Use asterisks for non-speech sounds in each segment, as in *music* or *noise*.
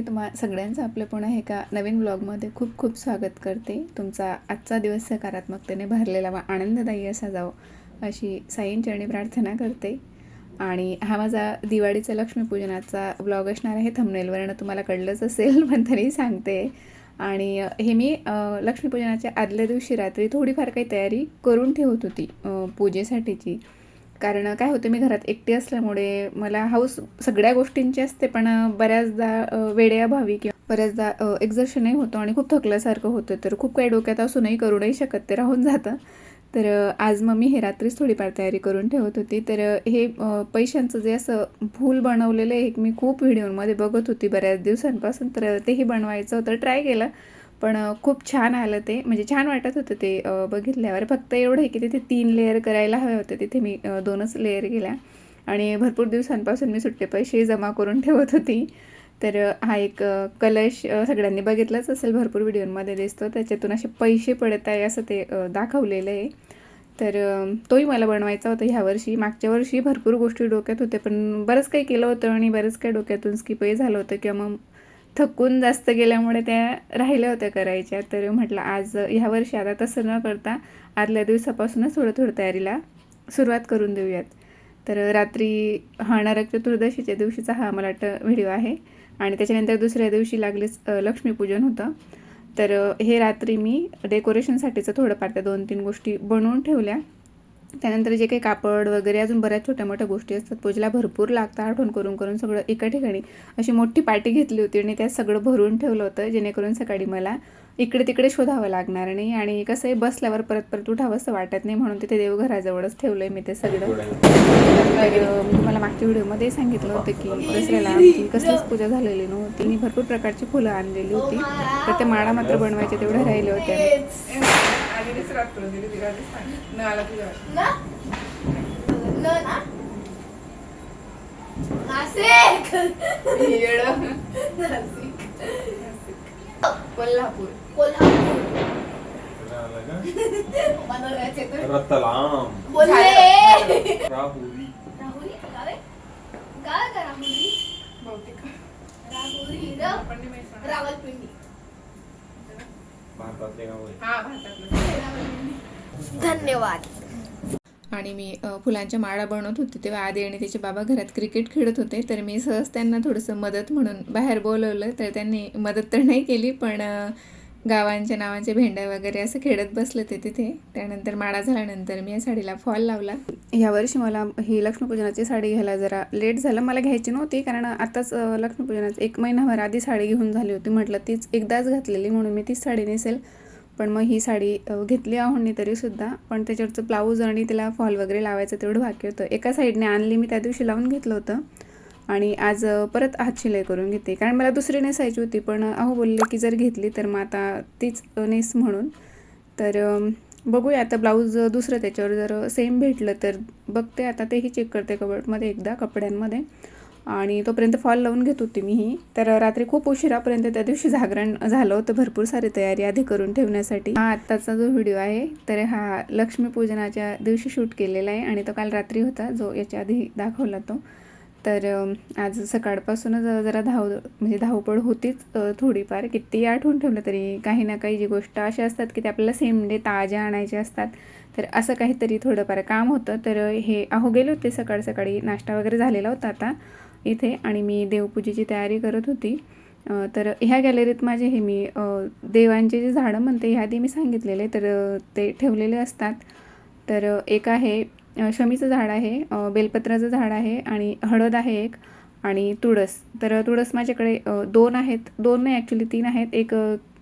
मी तुम्हा सगळ्यांचं आपलं पुन्हा एका नवीन ब्लॉगमध्ये खूप खूप स्वागत करते. तुमचा आजचा दिवस सकारात्मकतेने भरलेला व आनंददायी असा जावो अशी साईंचरणी प्रार्थना करते. आणि हा माझा दिवाळीचा लक्ष्मीपूजनाचा ब्लॉग असणार आहे. थंबनेलवरनं तुम्हाला कळलंच असेल *laughs* पण तरी सांगते. आणि हे मी लक्ष्मीपूजनाच्या आदल्या दिवशी रात्री थोडीफार काही तयारी करून ठेवत होती पूजेसाठीची. कारण काय होतं मी घरात एकटी असल्यामुळे मला हाऊस सगळ्या गोष्टींची असते पण बऱ्याचदा अ, वेळेअभावी किंवा बऱ्याचदा एक्झर्शनही होतं आणि खूप थकल्यासारखं होतं. तर खूप काही डोक्यात असूनही करू नाही शकत ते राहून जातं. तर आज मग मी हे रात्रीच थोडीफार तयारी करून ठेवत होती. तर हे पैशांचं जे असं भूल बनवलेलं आहे मी खूप व्हिडिओमध्ये बघत होती बऱ्याच दिवसांपासून. तर तेही बनवायचं होतं. ट्राय केलं. पण खूप छान आलं ते. म्हणजे छान वाटत होतं ते बघितल्यावर. फक्त एवढं आहे की तिथे तीन लेअर करायला हवे होते. तिथे मी दोनच लेअर गेल्या आणि भरपूर दिवसांपासून मी सुट्टे पैसे जमा करून ठेवत होती. तर हा एक कलश सगळ्यांनी बघितलाच असेल. भरपूर व्हिडिओमध्ये दिसतो. त्याच्यातून असे पैसे पडत आहे असं ते दाखवलेलं आहे. तर तोही मला बनवायचा होता ह्या वर्षी. मागच्या वर्षी भरपूर गोष्टी डोक्यात होत्या. पण बरंच काही केलं होतं आणि बरंच काही डोक्यातून स्किपही झालं होतं. किंवा मग थकून जास्त गेल्यामुळे त्या राहिल्या होत्या करायच्या. तर म्हटलं आज ह्या वर्षी आता तसं न करता आदल्या दिवसापासूनच थोडं थोडं तयारीला सुरुवात करून देऊयात. तर रात्री हा नरक चतुर्दशीच्या दिवशीचा हा मला वाटतं व्हिडिओ आहे. आणि त्याच्यानंतर दुसऱ्या दिवशी लागलीच लक्ष्मीपूजन होतं. तर हे रात्री मी डेकोरेशनसाठीचं थोडंफार त्या दोन तीन गोष्टी बनवून ठेवल्या. त्यानंतर जे काही कापड वगैरे अजून बऱ्याच छोट्या मोठ्या गोष्टी असतात. पूजेला भरपूर लागतं आठवण करून करून सगळं एका ठिकाणी अशी मोठी पाटी घेतली होती आणि त्यात सगळं भरून ठेवलं होतं जेणेकरून सकाळी मला इकडे तिकडे शोधावं लागणार नाही आणि कसं आहे बसल्यावर परत परत उठावं असं वाटत नाही म्हणून तिथे देवघराजवळच ठेवलं आहे मी ते सगळं. तर तुम्हाला मागच्या व्हिडिओमध्ये सांगितलं होतं की दसऱ्याला आमची कसलीच पूजा झालेली नव्हती. मी भरपूर प्रकारची फुलं आणलेली होती. तर त्या माळा मात्र बनवायच्या तेवढ्या राहिल्या होत्या ना न ना नाशिक नाशिक कोल्हापूर कोल्हापूर तर रतलाम बोलले राहुरी राहुरी गावे गाव का राहुरी राहुरी र- रावलपिंडी भारतातले गाव आहे हा भारतातलं धन्यवाद. आणि मी फुलांच्या माळा बनवत होते तेव्हा आधी आणि त्याचे बाबा घरात क्रिकेट खेळत होते. तर मी सहज त्यांना थोडंसं मदत म्हणून बाहेर बोलवलं तर त्यांनी मदत तर नाही केली पण गावांच्या नावांचे भेंड्या वगैरे असं खेळत बसले ते तिथे. त्यानंतर माळा झाल्यानंतर मी या साडीला फॉल लावला. यावर्षी मला ही लक्ष्मीपूजनाची साडी घ्यायला जरा लेट झालं. मला घ्यायची नव्हती कारण आताच लक्ष्मीपूजनाचं एक महिनाभर आधी साडी घेऊन झाली होती. म्हटलं तीच एकदाच घातलेली म्हणून मी तीच साडी नेसेल. पण मग ही साडी घेतली आहोंनी तरीसुद्धा पण त्याच्यावरचं ब्लाऊज आणि तिला फॉल वगैरे लावायचं तेवढं बाकी होतं. एका साईडने आणली मी त्या दिवशी लावून घेतलं होतं. आणि आज परत हात शिलाई करून घेते. कारण मला दुसरी नेसायची होती पण अहो बोलले की जर घेतली तर मग आता तीच नेस म्हणून. तर बघूया आता ब्लाऊज दुसरं त्याच्यावर जर सेम भेटलं तर बघते. आता तेही चेक करते कबडमध्ये एकदा कपड्यांमध्ये. आणि तोपर्यंत फॉल लावून घेत होती मी ही तर रात्री खूप उशिरापर्यंत त्या दिवशी जागरण झालं होतं. भरपूर सारी तयारी आधी करून ठेवण्यासाठी. हा आत्ताचा जो व्हिडिओ आहे तर हा लक्ष्मीपूजनाच्या दिवशी शूट केलेला आहे. आणि तो काल रात्री होता जो याच्या आधी दाखवला तो. तर आज सकाळपासूनच जरा धाव म्हणजे धावपळ होतीच थोडीफार. किती आठवून ठेवलं तरी काही ना काही जी गोष्ट अशा असतात की ते आपल्याला सेम डे ताज्या आणायच्या असतात. तर असं काहीतरी थोडंफार काम होतं. तर हे अहो गेले होते सकाळ सकाळी. नाश्ता वगैरे झालेला होता आता इथे आणि मी देवपूजेची तयारी करत होती. तर ह्या गॅलरीत माझे हे मी देवांचे जे झाडं म्हणते ह्या आधी मी सांगितलेले. तर ते ठेवलेले असतात. तर एक आहे शमीचं झाड आहे बेलपत्राचं झाड आहे आणि हळद आहे एक आणि तुळस. तर तुळस माझ्याकडे दोन आहेत. दोन नाही ॲक्च्युली तीन आहेत. एक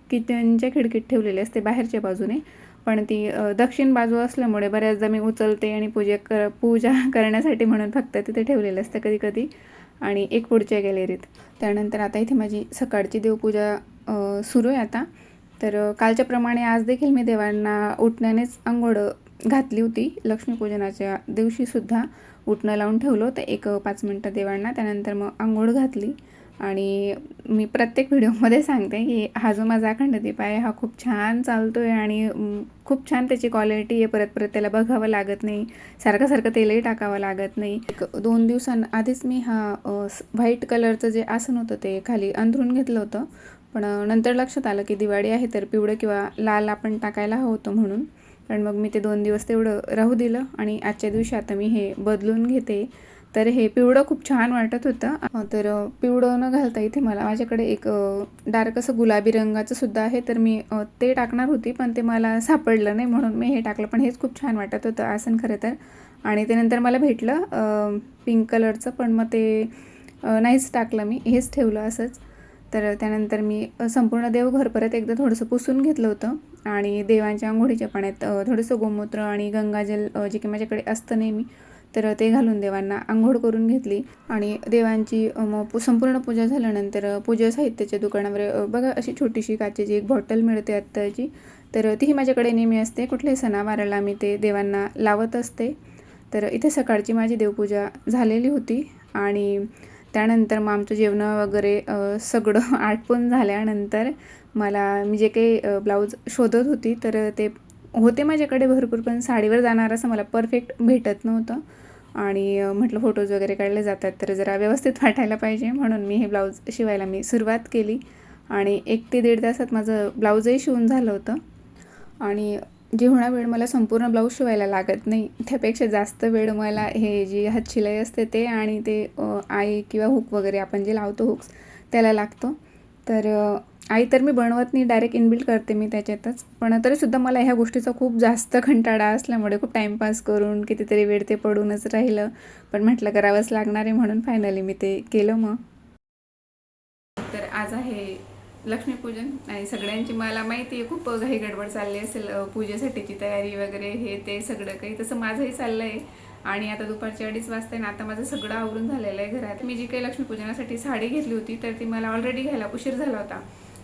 किचनच्या खिडकीत ठेवलेली असते बाहेरच्या बाजूने. पण ती दक्षिण बाजू असल्यामुळे बऱ्याचदा मी उचलते आणि पूजा कर पूजा *laughs* करण्यासाठी म्हणून फक्त तिथे ठेवलेलं असतं कधी कधी आणि एक पुढच्या गॅलरीत. त्यानंतर आता इथे माझी सकाळची देवपूजा सुरू आहे आता. तर कालच्याप्रमाणे आज देखील मी देवांना उठण्यानेच आंघोळ घातली होती. लक्ष्मीपूजनाच्या दिवशीसुद्धा उठणं लावून ठेवलं होतं. एक पाच मिनटं देवांना त्यानंतर मग आंघोळ घातली. आणि मी प्रत्येक व्हिडिओमध्ये सांगते की हा जो माझा अखंड दीप आहे हा खूप छान चालतो आहे आणि खूप छान त्याची क्वालिटी आहे. परत परत त्याला बघावं लागत नाही. सारखं सारखं तेलही टाकावं लागत नाही. एक दोन दिवसांआधीच मी हा व्हाईट कलरचं जे आसन होतं ते खाली अंथरून घेतलं होतं. पण नंतर लक्षात आलं की दिवाळी आहे तर पिवळं किंवा लाल आपण टाकायला हवं होतं म्हणून. पण मग मी ते दोन दिवस तेवढं राहू दिलं आणि आजच्या दिवशी आता मी हे बदलून घेते. तर हे पिवळं खूप छान वाटत होतं. तर पिवळं न घालता इथे मला माझ्याकडे एक डार्क असं गुलाबी रंगाचं सुद्धा आहे. तर मी ते टाकणार होती पण ते मला सापडलं नाही म्हणून मी हे टाकलं. पण हेच खूप छान वाटत होतं आसन खरं तर. आणि त्यानंतर मला भेटलं पिंक कलरचं पण मग ते नाहीच टाकलं मी. हेच ठेवलं असंच. तर त्यानंतर मी संपूर्ण देवघर परत एकदा थोडंसं पुसून घेतलं होतं. आणि देवांच्या आंघोळीच्या पाण्यात थोडंसं गोमूत्र आणि गंगाजल जे की माझ्याकडे असतं नेहमी तर ते घालून देवांना आंघोळ करून घेतली. आणि देवांची मग पू- संपूर्ण पूजा झाल्यानंतर पूजा साहित्याच्या दुकानावर बघा अशी छोटीशी काचेची एक बॉटल मिळते आत्ताची तर तीही माझ्याकडे नेहमी असते. कुठल्याही सणावाराला मी ते देवांना लावत असते. तर इथे सकाळची माझी देवपूजा झालेली होती. आणि त्यानंतर मग आमचं जेवणं वगैरे सगळं *laughs* आटपून झाल्यानंतर मला मी जे काही ब्लाऊज शोधत होती तर ते होते माझ्याकडे भरपूर पण साडीवर जाणार असं मला परफेक्ट भेटत नव्हतं. आणि म्हटलं फोटोज वगैरे काढले जातात तर जरा व्यवस्थित *laughs* वाटायला पाहिजे. म्हणून मी हे ब्लाऊज शिवायला मी सुरुवात केली. आणि एक ते दीड तासात माझं ब्लाऊजही शिवून झालं होतं. आणि जेवढा वेळ मला संपूर्ण ब्लाऊज शिवायला लागत नाही त्यापेक्षा जास्त वेळ मला हे जी हातशिलाई असते ते आणि ते आई किंवा हुक वगैरे आपण जे लावतो हुक्स त्याला लागतो. तर आई तर मी बनवत नाही डायरेक्ट इनबिल्ड करते मी त्याच्यातच. पण तरीसुद्धा मला ह्या गोष्टीचा खूप जास्त कंटाळा असल्यामुळे खूप टाईमपास करून कितीतरी वेळ ते पडूनच राहिलं. पण म्हटलं करावंच लागणार आहे म्हणून फायनली मी ते केलं मग. तर आज आहे लक्ष्मीपूजन आणि सगळ्यांची मला माहिती आहे खूप घाई गडबड चालली असेल पूजेसाठीची तयारी वगैरे हे ते सगळं काही तसं माझंही चाललं आहे आणि आता दुपारचे अडीच वाजता आहे ना आता माझं सगळं आवरून झालेलं आहे घरात. मी जी काही लक्ष्मीपूजनासाठी साडी घेतली होती तर ती मला ऑलरेडी घ्यायला उशीर झाला होता.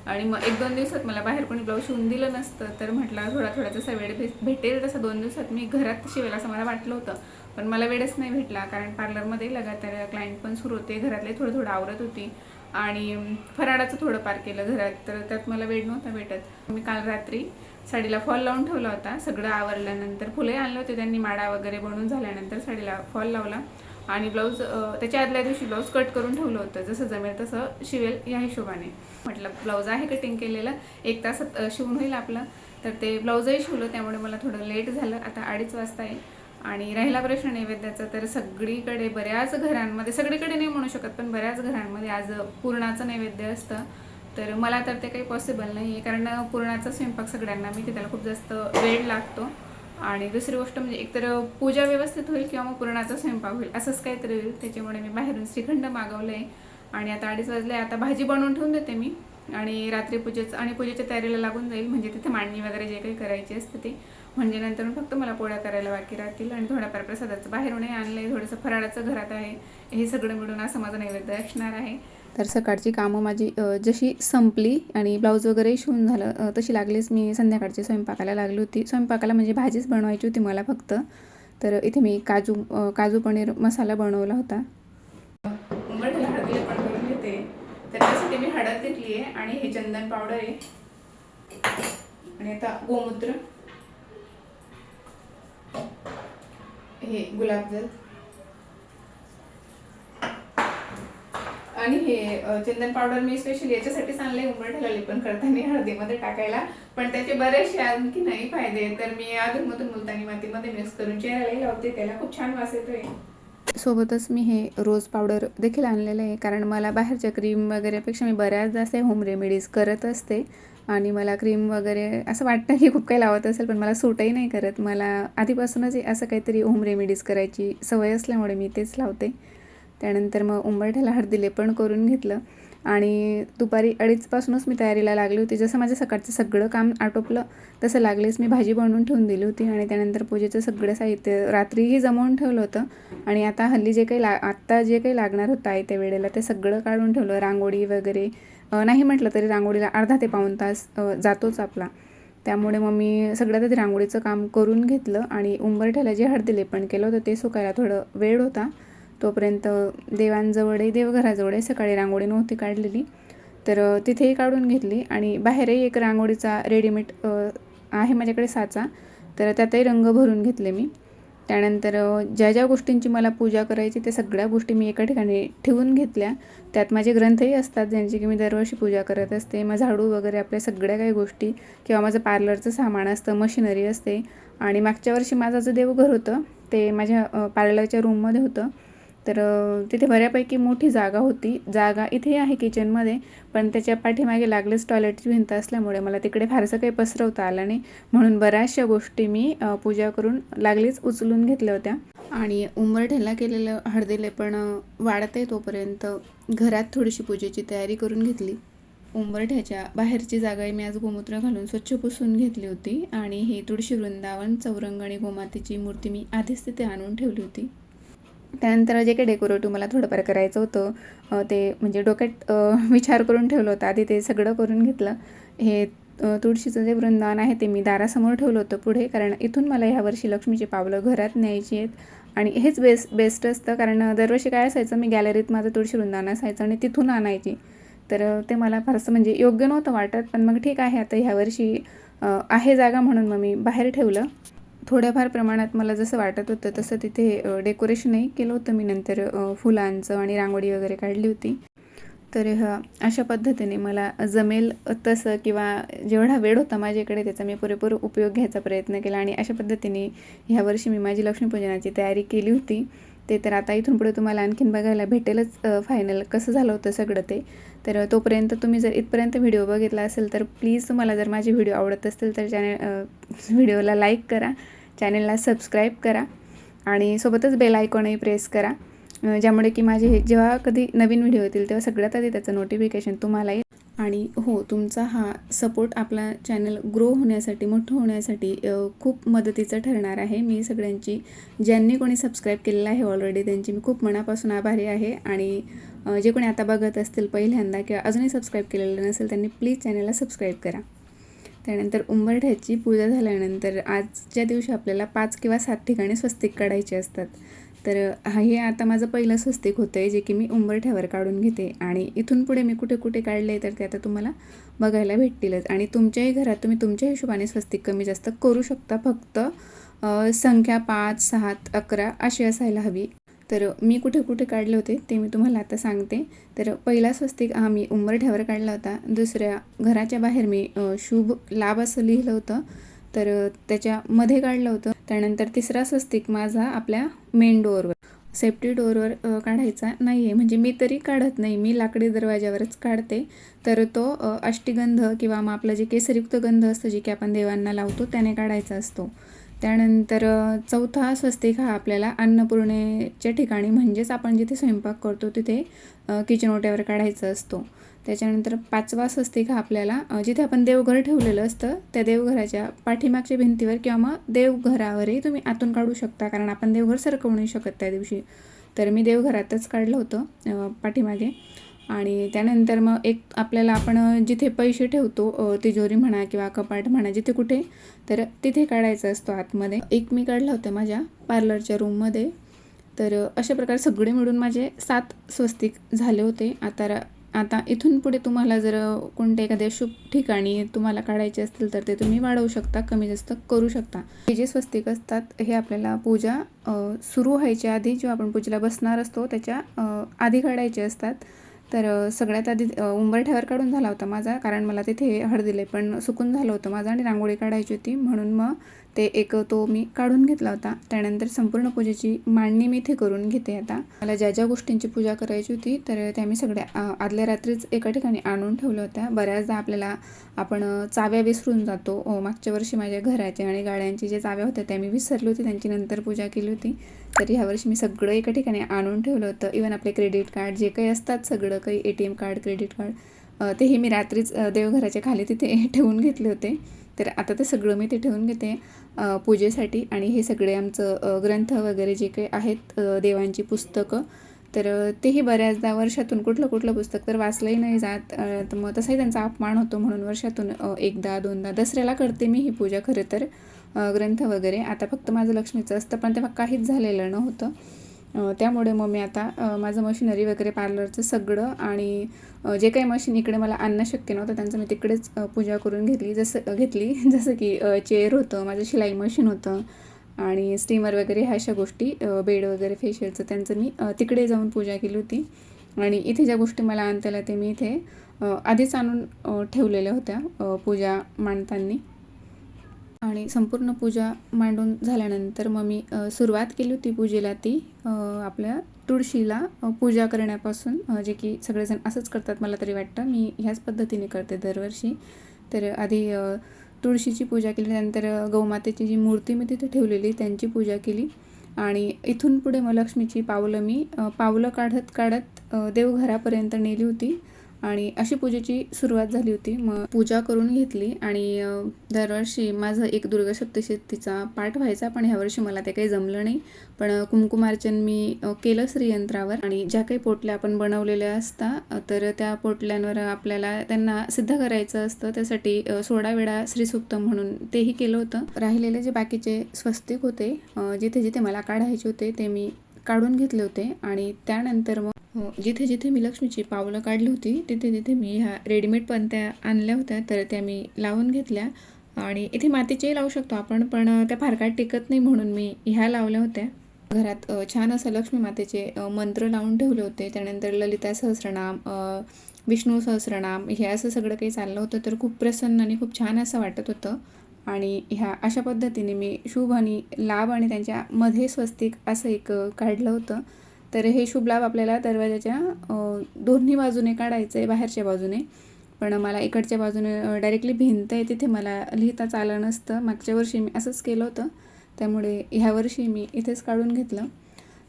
आणि मग एक दोन दिवसात मला बाहेर कोणी ब्लाऊज शिवून दिलं नसतं तर म्हटलं थोडा थोडा जसा वेळ भेटेल तसा दोन दिवसात मी घरात शिवेल असं मला वाटलं होतं. पण मला वेळच नाही भेटला कारण पार्लरमध्ये लगातार क्लायंट पण सुरू होते. घरातले थोडं थोडं आवरत होती. आणि फराळाचं थोडं पार केलं घरात तर त्यात मला वेळ नव्हता भेटत. मी काल रात्री साडीला फॉल लावून ठेवला होता. सगळं आवरल्यानंतर फुले आणले होते त्यांनी माडा वगैरे बनवून झाल्यानंतर साडीला फॉल लावला. आणि ब्लाऊज त्याच्या आदल्या दिवशी ब्लाऊज कट करून ठेवलं होतं. जसं जमेल तसं शिवेल या हिशोबाने. म्हटलं ब्लाऊज आहे कटिंग केलेलं. एक तासात शिवून होईल आपलं. तर ते ब्लाऊजही शिवलं त्यामुळे मला थोडं लेट झालं. आता अडीच वाजता आहे. आणि राहिला प्रश्न नैवेद्याचा तर सगळीकडे बऱ्याच घरांमध्ये सगळीकडे नाही म्हणू शकत पण बऱ्याच घरांमध्ये आज पुरणाचं नैवेद्य असतं. तर मला तर ते काही पॉसिबल नाही आहे कारण पुरणाचा स्वयंपाक सगळ्यांना मी त्याला खूप जास्त वेळ लागतो. आणि दुसरी गोष्ट म्हणजे एकतर पूजा व्यवस्थित होईल किंवा मग पुरणाचा स्वयंपाक होईल असंच काहीतरी होईल. त्याच्यामुळे मी बाहेरून श्रीखंड मागवलं आहे आणि आता अडीच वाजले आता भाजी बनवून ठेवून देते मी. आणि रात्री पूजेचं आणि पूजेच्या तयारीला लागून जाईल म्हणजे तिथे मांडणी वगैरे जे काही करायची असते ते. म्हणजे नंतर फक्त मला पोळ्या करायला बाकी राहतील आणि थोड्याफार प्रसादाचं बाहेरूनही आणलं आहे थोडंसं फराळाचं घरात आहे. हे सगळं मिळून असं माझं नैवेद्य असणार आहे. तर सकाळची कामं माझी जशी संपली आणि ब्लाऊज वगैरे शिवून झालं तशी लागलीच. मी संध्याकाळची स्वयंपाकाला लागली होती. स्वयंपाकाला म्हणजे भाजीच बनवायची होती मला फक्त. तर इथे मी काजू काजू पनीर मसाला बनवला होता. उंबरठ्याला हळदीला पण करून घेते. तर त्यासाठी मी हळद घेतली आहे आणि हे चंदन पावडर आहे. आणि आता गोमूत्र. हे गुलाबजल आणि हे चंदन पावडर मी स्पेशली याच्यासाठीच आणले उंबरठ्याला लेपन करताना हळदीमध्ये टाकायला. पण त्याचे बरेचसे आणखी नाही फायदे तर मी अधूनमधून मुलतानी मातीमध्ये मिक्स करून चेहऱ्यालाही लावते त्याला खूप छान वास येतोय. सोबतच मी हे रोज पावडर देखील आणलेलं आहे कारण मला बाहेरच्या क्रीम वगैरेपेक्षा मी बऱ्याचदा असे होम रेमेडीज करत असते. आणि मला क्रीम वगैरे असं वाटतं की खूप काही लावत असेल पण मला सूटही नाही करत. मला आधीपासूनच असं काहीतरी होम रेमेडीज करायची सवय असल्यामुळे मी तेच लावते. त्यानंतर मग उंबरठ्याला हळदीले पण करून घेतलं. आणि दुपारी अडीचपासूनच मी तयारीला लागली होती. जसं माझं सकाळचं सगळं काम आटोपलं तसं लागलीच मी भाजी बनवून ठेवून दिली होती आणि त्यानंतर पूजेचं सगळं साहित्य रात्रीही जमवून ठेवलं होतं. आणि आता हल्ली जे काही ला आत्ता जे काही लागणार होतं आहे त्या वेळेला ते सगळं काढून ठेवलं रांगोळी वगैरे. नाही म्हटलं तरी रांगोळीला अर्धा ते पाऊण तास जातोच आपला. त्यामुळे मग मी सगळ्यात आधी रांगोळीचं काम करून घेतलं आणि उंबरठ्याला जे हळदी लेपण केलं होतं ते सुकायला थोडं वेळ होता. तोपर्यंत देवांजवळही देवघराजवळही सकाळी रांगोळी नव्हती काढलेली. तर तिथेही काढून घेतली आणि बाहेरही एक रांगोळीचा रेडीमेड आहे माझ्याकडे साचा. तर त्यातही रंग भरून घेतले मी. त्यानंतर ज्या ज्या गोष्टींची मला पूजा करायची त्या सगळ्या गोष्टी मी एका ठिकाणी ठेवून घेतल्या. त्यात माझे ग्रंथही असतात ज्यांची की मी दरवर्षी पूजा करत असते. मग झाडू वगैरे आपल्या सगळ्या काही गोष्टी किंवा माझं पार्लरचं सामान असतं मशिनरी असते. आणि मागच्या वर्षी माझं जे देवघर होतं ते माझ्या पार्लरच्या रूममध्ये होतं. तर तिथे बऱ्यापैकी मोठी जागा होती. जागा इथे आहे किचनमध्ये पण त्याच्या पाठीमागे लागलेच टॉयलेटची भिंत असल्यामुळे मला तिकडे फारसं काही पसरवता आलं नाही. म्हणून बऱ्याचशा गोष्टी मी पूजा करून लागलीच उचलून घेतल्या होत्या. आणि उंबरठ्याला केलेलं हळदीले पण वाढते तोपर्यंत घरात थोडीशी पूजेची तयारी करून घेतली. उंबरठ्याच्या बाहेरची जागाही मी आज गोमूत्र घालून स्वच्छ पुसून घेतली होती. आणि ही तुळशी वृंदावन चौरंग आणि गोमातेची मूर्ती मी आधीच तिथे आणून ठेवली होती. त्यानंतर जे काही डेकोरेटिव्ह मला थोडंफार करायचं होतं ते म्हणजे डोक्यात *laughs* विचार करून ठेवलं होतं. आधी ते सगळं करून घेतलं. हे तुळशीचं जे वृंदावन आहे ते मी दारासमोर ठेवलं होतं पुढे कारण इथून मला ह्यावर्षी लक्ष्मीची पावलं घरात न्यायची आहेत. आणि हेच बेस्ट बेस्ट असतं कारण दरवर्षी काय असायचं मी गॅलरीत माझं तुळशी वृंदावन असायचं आणि तिथून आणायची. तर ते मला फारसं म्हणजे योग्य नव्हतं वाटत पण मग ठीक आहे आता ह्यावर्षी आहे जागा म्हणून मग मी बाहेर ठेवलं. थोड्याफार प्रमाणात मला जसं वाटत होतं तसं तिथे डेकोरेशनही केलं होतं मी नंतर फुलांचं आणि रांगोळी वगैरे काढली होती. तर ह्या अशा पद्धतीने मला जमेल तसं किंवा जेवढा वेळ होता माझ्याकडे त्याचा मी पुरेपूर उपयोग घ्यायचा प्रयत्न केला आणि अशा पद्धतीने ह्या वर्षी मी माझी लक्ष्मीपूजनाची तयारी केली होती. ते तर आता इथून पुढे तुम्हाला आणखीन बघायला भेटेलच फायनल कसं झालं होतं सगळं ते. तर तोपर्यंत तुम्ही जर इथपर्यंत व्हिडिओ बघितला असेल तर प्लीज तुम्हाला जर माझे व्हिडिओ आवडत असतील तर चॅनल व्हिडिओला लाईक करा चॅनलला सबस्क्राईब करा आणि सोबतच बेल आयकॉनही प्रेस करा. ज्यामुळे की माझे हे जेव्हा कधी नवीन व्हिडिओ येतील तेव्हा सगळ्यात आधी त्याचं नोटिफिकेशन तुम्हाला येईल आणि हो तुमचा हा सपोर्ट आपला चॅनल ग्रो होण्यासाठी मोठं होण्यासाठी खूप मदतीचं ठरणार आहे. मी सगळ्यांची ज्यांनी कोणी सबस्क्राईब केलेलं आहे ऑलरेडी त्यांची मी खूप मनापासून आभारी आहे. आणि जे कोणी आता बघत असतील पहिल्यांदा किंवा अजूनही सबस्क्राईब केलेलं नसेल त्यांनी प्लीज चॅनलला सबस्क्राईब करा. त्यानंतर उंबरठ्याची पूजा झाल्यानंतर आजच्या दिवशी आपल्याला पाच किंवा सात ठिकाणी स्वस्तिक काढायचे असतात. तर हा हे आता माझं पहिलं स्वस्तिक होतं आहे जे की मी उंबरठ्यावर काढून घेते. आणि इथून पुढे मी कुठे कुठे काढले तर ते आता तुम्हाला बघायला भेटतीलच. आणि तुमच्याही घरात तुम्ही तुमच्या हिशोबाने स्वस्तिक कमी जास्त करू शकता. फक्त संख्या पाच सात अकरा अशी असायला हवी. तर मी कुठे कुठे काढले होते ते मी तुम्हाला आता सांगते. तर पहिला स्वस्तिक हा मी उंबरठ्यावर काढला होता. दुसऱ्या घराच्या बाहेर मी शुभ लाभ असं लिहिलं होतं. तर त्याच्यामध्ये काढलं होतं. त्यानंतर तिसरा स्वस्तिक माझा आपल्या मेन डोअरवर सेफ्टी डोअरवर काढायचा नाही आहे म्हणजे मी तरी काढत नाही. मी लाकडी दरवाज्यावरच काढते. तर तो अष्टीगंध किंवा मग आपलं जे केसरयुक्त गंध असतं जे की आपण देवांना लावतो त्याने काढायचा असतो. त्यानंतर चौथा स्वस्तिक हा आपल्याला अन्नपूर्णेच्या ठिकाणी म्हणजेच आपण जिथे स्वयंपाक करतो तिथे किचन ओट्यावर काढायचा असतो. त्याच्यानंतर पाचवा स्वस्तिक हा आपल्याला जिथे आपण देवघर ठेवलेलं असतं त्या देवघराच्या पाठीमागच्या भिंतीवर किंवा मग देवघरावरही तुम्ही आतून काढू शकता कारण आपण देवघर सरकवू नाही शकत त्या दिवशी. तर मी देवघरातच काढलं होतं पाठीमागे. आणि त्यानंतर मग एक आपल्याला आपण जिथे पैसे ठेवतो तिजोरी म्हणा किंवा कपाट म्हणा जिथे कुठे तर तिथे काढायचा असतो आतमध्ये. एक मी काढला होता माझ्या पार्लरच्या रूममध्ये. तर अशा प्रकारे सगळे मिळून माझे सात स्वस्तिक झाले होते. आता आता इथून पुढे तुम्हाला जर कोणते कोणत्या एखाद्या शुभ ठिकाणी तुम्हाला काढायचे असतील तर ते तुम्ही वाढवू शकता कमी जास्त करू शकता. हे जे स्वस्तिक असतात हे आपल्याला पूजा सुरू व्हायच्या आधी जेव्हा आपण पूजेला बसणार असतो त्याच्या आधी काढायचे असतात. तर सगळ्यात आधी उंबर उंबरठ्यावर काढून झाला होता माझा कारण मला तिथे हळदीले पण सुकून झालं होतं माझं आणि रांगोळी काढायची होती. म्हणून मग ते एक तो मी काढून घेतला होता. त्यानंतर संपूर्ण पूजेची मांडणी मी इथे करून घेते आता. मला ज्या ज्या गोष्टींची पूजा करायची होती तर त्या मी सगळ्या आदल्या रात्रीच एका ठिकाणी आणून ठेवल्या होत्या. बऱ्याचदा आपल्याला आपण चाव्या विसरून जातो. मागच्या वर्षी माझ्या घराच्या आणि गाड्यांची जे चाव्या होत्या त्या मी विसरली होती. त्यांची नंतर पूजा केली होती. तर ह्या वर्षी मी सगळं एका ठिकाणी आणून ठेवलं होतं. इवन आपले क्रेडिट कार्ड जे काही असतात सगळं काही A T M card credit card तेही मी रात्रीच देवघराच्या खाली तिथे *laughs* ठेवून घेतले होते. तर आता ते सगळं मी ते ठेवून घेते पूजेसाठी. आणि हे सगळे आमचं ग्रंथ वगैरे जे काही आहेत देवांची पुस्तकं तर तेही बऱ्याचदा वर्षातून कुठलं कुठलं पुस्तक तर वाचलंही नाही जात. तर मग तसाही त्यांचा अपमान होतो म्हणून वर्षातून एकदा दोनदा दसऱ्याला करते मी ही पूजा खरं तर ग्रंथ वगैरे. आता फक्त माझं लक्ष्मीचं असतं पण तेव्हा काहीच झालेलं नव्हतं. त्यामुळे मग मी आता माझं मशिनरी वगैरे पार्लरचं सगळं आणि जे काही मशीन इकडे मला आणणं शक्य नव्हतं त्यांचं मी तिकडेच पूजा करून घेतली जसं घेतली. *laughs* जसं की चेअर होतं माझं शिलाई मशीन होतं आणि स्टीमर वगैरे ह्या अशा गोष्टी बेड वगैरे फेशियलचं त्यांचं मी तिकडे जाऊन पूजा केली होती. आणि इथे ज्या गोष्टी मला आणता ते मी इथे आधीच आणून ठेवलेल्या होत्या पूजा मांडताना. आणि संपूर्ण पूजा मांडून झाल्यानंतर मग मी सुरुवात केली होती पूजेला ती. आपल्या तुळशीला पूजा करण्यापासून जे की सगळेजण असंच करतात मला तरी वाटतं. मी ह्याच पद्धतीने करते दरवर्षी. तर आधी तुळशीची पूजा केली त्यानंतर गौमातेची जी मूर्ती मी तिथे ठेवलेली त्यांची पूजा केली. आणि इथून पुढे मग लक्ष्मीची पावलं मी पावलं काढत काढत देवघरापर्यंत नेली होती. आणि अशी पूजेची सुरुवात झाली होती. मग पूजा करून घेतली आणि दरवर्षी माझं एक दुर्गा सप्तशतीचा पाठ व्हायचा पण ह्यावर्षी मला ते काही जमलं नाही. पण कुंकुमार्चन मी केलं श्रीयंत्रावर आणि ज्या काही पोटल्या आपण बनवलेल्या असतात तर त्या पोटल्यांवर आपल्याला त्यांना सिद्ध करायचं असतं. त्यासाठी सोळा वेळा श्रीसुक्त म्हणून तेही केलं होतं. राहिलेले जे बाकीचे स्वस्तिक होते जिथे जिथे मला काढायचे होते ते मी काढून घेतले होते आणि त्यानंतर मग हो, जिथे जिथे मी लक्ष्मीची पावलं काढली होती तिथे तिथे मी ह्या रेडीमेड पंत्या आणल्या होत्या. तर त्या मी लावून घेतल्या. आणि इथे मातीच्याही लावू शकतो आपण पण त्या फार काय टिकत नाही म्हणून मी ह्या लावल्या होत्या. घरात छान असं लक्ष्मी मातेचे मंत्र लावून ठेवले होते. त्यानंतर ललिता सहस्रनाम विष्णू सहस्रनाम हे असं सगळं काही चाललं होतं. तर खूप प्रसन्न आणि खूप छान असं वाटत होतं. आणि ह्या अशा पद्धतीने मी शुभ आणि लाभ आणि त्यांच्यामध्ये स्वस्तिक असं एक काढलं होतं. तर हे शुभ लाभ आपल्याला दरवाजाच्या दोन्ही बाजूने काढायचं आहे बाहेरच्या बाजूने. पण मला इकडच्या बाजूने डायरेक्टली भिंत आहे तिथे मला लिहिताच आलं नसतं. मागच्या वर्षी मी असंच केलं होतं. त्यामुळे ह्या वर्षी मी इथेच काढून घेतलं.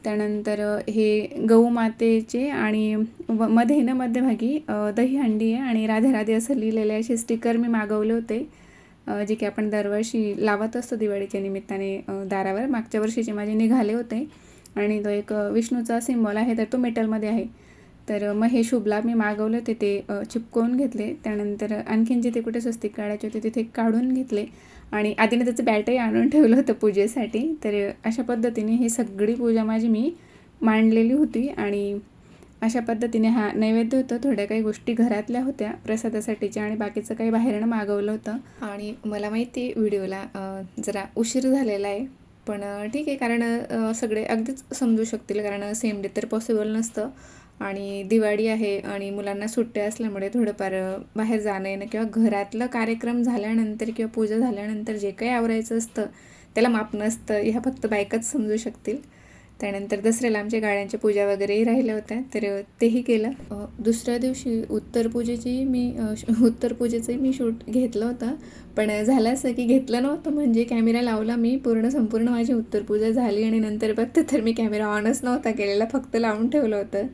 त्यानंतर हे गऊ मातेचे आणि व मध्ये ना मध्यभागी दही दहीहंडी आहे आणि राधे राधे असं लिहिलेले असे स्टिकर मी मागवले होते. जे की आपण दरवर्षी लावत असतो दिवाळीच्या निमित्ताने दारावर. मागच्या वर्षीचे माझे निघाले होते. आणि तो एक विष्णूचा सिम्बॉल आहे तर तो मेटलमध्ये आहे. तर मग हे शुभला मी मागवले होते ते चिपकवून घेतले. त्यानंतर आणखीन जिथे कुठे स्वस्तिक काढायचे होते तिथे काढून घेतले. आणि आधीने त्याचं बॅटही आणून ठेवलं होतं पूजेसाठी. तर अशा पद्धतीने ही सगळी पूजा माझी मी मांडलेली होती. आणि अशा पद्धतीने हा नैवेद्य होतं. थोड्या काही गोष्टी घरातल्या होत्या प्रसादासाठीच्या आणि बाकीचं काही बाहेरनं मागवलं होतं. आणि मला माहिती आहे व्हिडिओला जरा उशीर झालेला आहे. पण ठीक आहे. कारण सगळे अगदीच समजू शकतील. कारण सेम डे तर पॉसिबल नसतं. आणि दिवाळी आहे आणि मुलांना सुट्ट्या असल्यामुळे थोडंफार बाहेर जाणं येणं किंवा घरातलं कार्यक्रम झाल्यानंतर किंवा पूजा झाल्यानंतर जे काही आवरायचं असतं त्याला माप नसतं. ह्या फक्त बायकाच समजू शकतील. त्यानंतर दसऱ्याला आमच्या गाड्यांच्या पूजा वगैरेही राहिल्या होत्या. तर तेही केलं. दुसऱ्या दिवशी उत्तर पूजेची मी श- *laughs* उत्तर पूजेचंही मी शूट घेतलं होतं. पण झालं असं की घेतलं नव्हतं. म्हणजे कॅमेरा लावला मी. पूर्ण संपूर्ण माझी उत्तर पूजा झाली आणि नंतर बघते तर मी कॅमेरा ऑनच नव्हता केलेला. फक्त लावून ठेवलं होतं.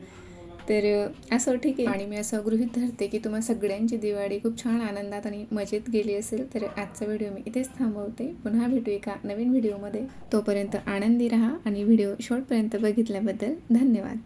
तर असं ठीक आहे. आणि मी असं गृहीत धरते की तुम्हा सगळ्यांची दिवाळी खूप छान आनंदात आणि मजेत गेली असेल तर आजचा व्हिडिओ मी इथेच थांबवते. पुन्हा भेटू एका नवीन व्हिडिओमध्ये. तोपर्यंत आनंदी राहा आणि व्हिडिओ शेवटपर्यंत बघितल्याबद्दल धन्यवाद.